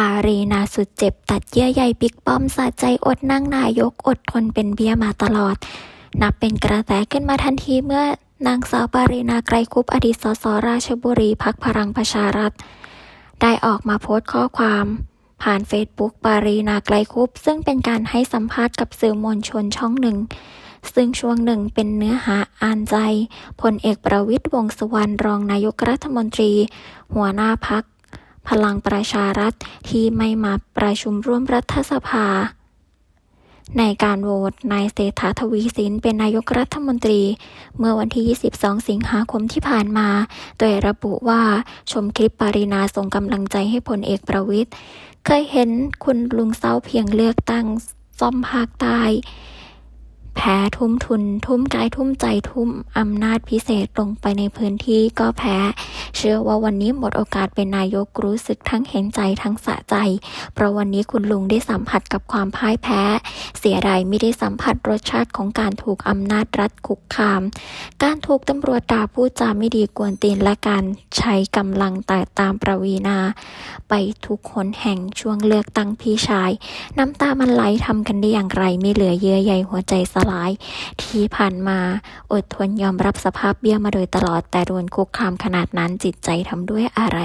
ปารีนาสุดเจ็บตัดเยื่อใยบิ๊กป้อมสะใจอดนั่งนายกอดทนเป็นเบี้ยมาตลอด นับเป็นกระแสขึ้นมาทันทีเมื่อนางสาวปารีนาไกรคุปอดีตสสราชบุรีพักพลังประชารัฐ ได้ออกมาโพสต์ข้อความผ่านเฟซบุ๊กปารีนาไกลคุปซึ่งเป็นการให้สัมภาษณ์กับสื่อมวลชนช่องหนึ่ง ซึ่งช่วงหนึ่งเป็นเนื้อหาอ่านใจพลเอกประวิตยวงสุวรรณรองนายกรัฐมนตรี หัวหน้าพัก พลังประชารัฐที่ไม่มาประชุมร่วมรัฐสภา ในการโหวตนายเศรษฐาทวีสินเป็นนายกรัฐมนตรี เมื่อวันที่ 22 สิงหาคมที่ผ่านมา โดยระบุว่าชมคลิปปารินาส่งกำลังใจให้พลเอกประวิตยเคยเห็นคุณลุงเศร้าเพียงเลือกตั้งซ่อมภาคใต้ แพ้ทุ่มทุน ทุ่มกายทุ่มใจทุ่มอำนาจพิเศษลงไปในพื้นที่ก็แพ้ เชื่อว่าวันนี้หมดโอกาสเป็นนายกรู้สึกทั้งเห็นใจทั้งสะใจ เพราะวันนี้คุณลุงได้สัมผัสกับความพ่ายแพ้ เสียดายไม่ได้สัมผัสรสชาติของการถูกอำนาจรัฐคุกคาม การถูกตำรวจด่าพูดจาไม่ดีกวนตีนและการใช้กำลังแต่ตามประวีนา ไปทุกคนแห่งช่วงเลือกตั้งพี่ชาย น้ำตามันไหลทำกันได้อย่างไรไม่เหลือเยื่อใยหัวใจสลาย ที่ผ่านมาอดทนยอมรับสภาพเบี้ยมาโดยตลอดแต่โดนคุกคามขนาดนั้นจิตใจทำด้วยอะไร